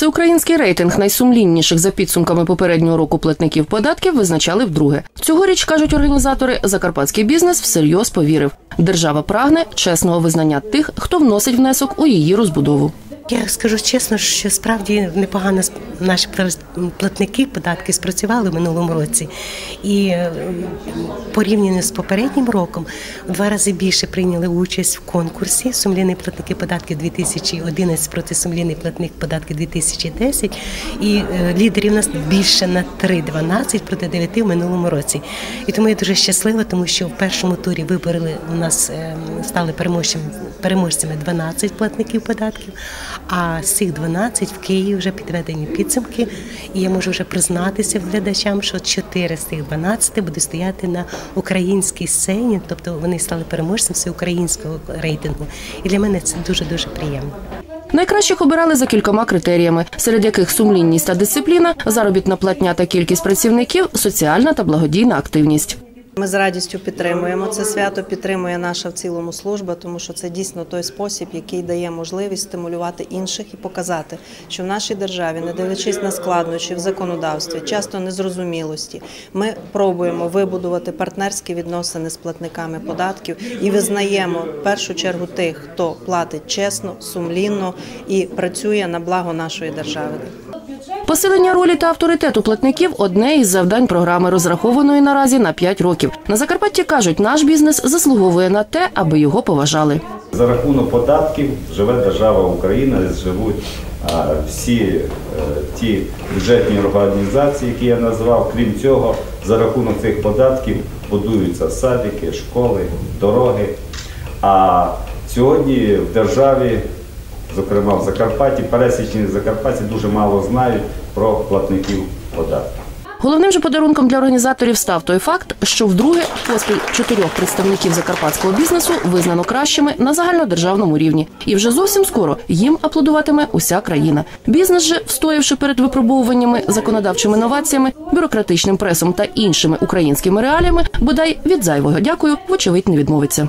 Всеукраїнський рейтинг найсумлінніших за підсумками попереднього року платників податків визначали вдруге. Цьогоріч кажуть організатори, закарпатський бізнес всерйоз повірив. Держава прагне чесного визнання тих, хто вносить внесок у її розбудову. Я скажу чесно, що справді непогано наші платники податки спрацювали в минулому році, і порівняно з попереднім роком в два рази більше прийняли участь в конкурсі сумлінні платники податків 2011 проти сумлінний платник податків 2010. І е, лідерів у нас більше на 3,12 проти 9 в минулому році. І тому я дуже щаслива, тому що в першому турі вибороли у нас е, стали переможцями, переможцями 12 платників податків. А з цих 12 в Києві вже підведені підсумки. І я можу вже признатися глядачам, що 4 з цих 12 будуть стояти на українській сцені, тобто вони стали переможцем всеукраїнського рейтингу. І для мене це дуже дуже приємно. Найкращих обирали за кількома критеріями, серед яких сумлінність та дисципліна, заробітна платня та кількість працівників, соціальна та благодійна активність. Ми з радістю підтримуємо це свято, підтримує наша в цілому служба, тому що це дійсно той спосіб, який дає можливість стимулювати інших і показати, що в нашій державі, не дивлячись на складнощі в законодавстві, часто незрозумілості, ми пробуємо вибудувати партнерські відносини з платниками податків і визнаємо в першу чергу тих, хто платить чесно, сумлінно і працює на благо нашої держави. Посилення ролі та авторитету платників одне із завдань програми, розрахованої наразі на 5 років. На Закарпатті кажуть, наш бізнес заслуговує на те, аби його поважали. За рахунок податків живе держава Україна, живуть всі е, ті бюджетні організації, які я назвав. Крім цього, за рахунок цих податків будуються садики, школи, дороги. А сьогодні в державі, зокрема в Закарпатті, пересічні закарпатці дуже мало знають про платників податків. Головним же подарунком для організаторів став той факт, що вдруге поспіль чотирьох представників закарпатського бізнесу визнано кращими на загальнодержавному рівні. І вже зовсім скоро їм аплодуватиме уся країна. Бізнес же, встоявши перед випробовуваннями, законодавчими новаціями, бюрократичним пресом та іншими українськими реаліями, бодай від зайвого дякую, вочевидь не відмовиться.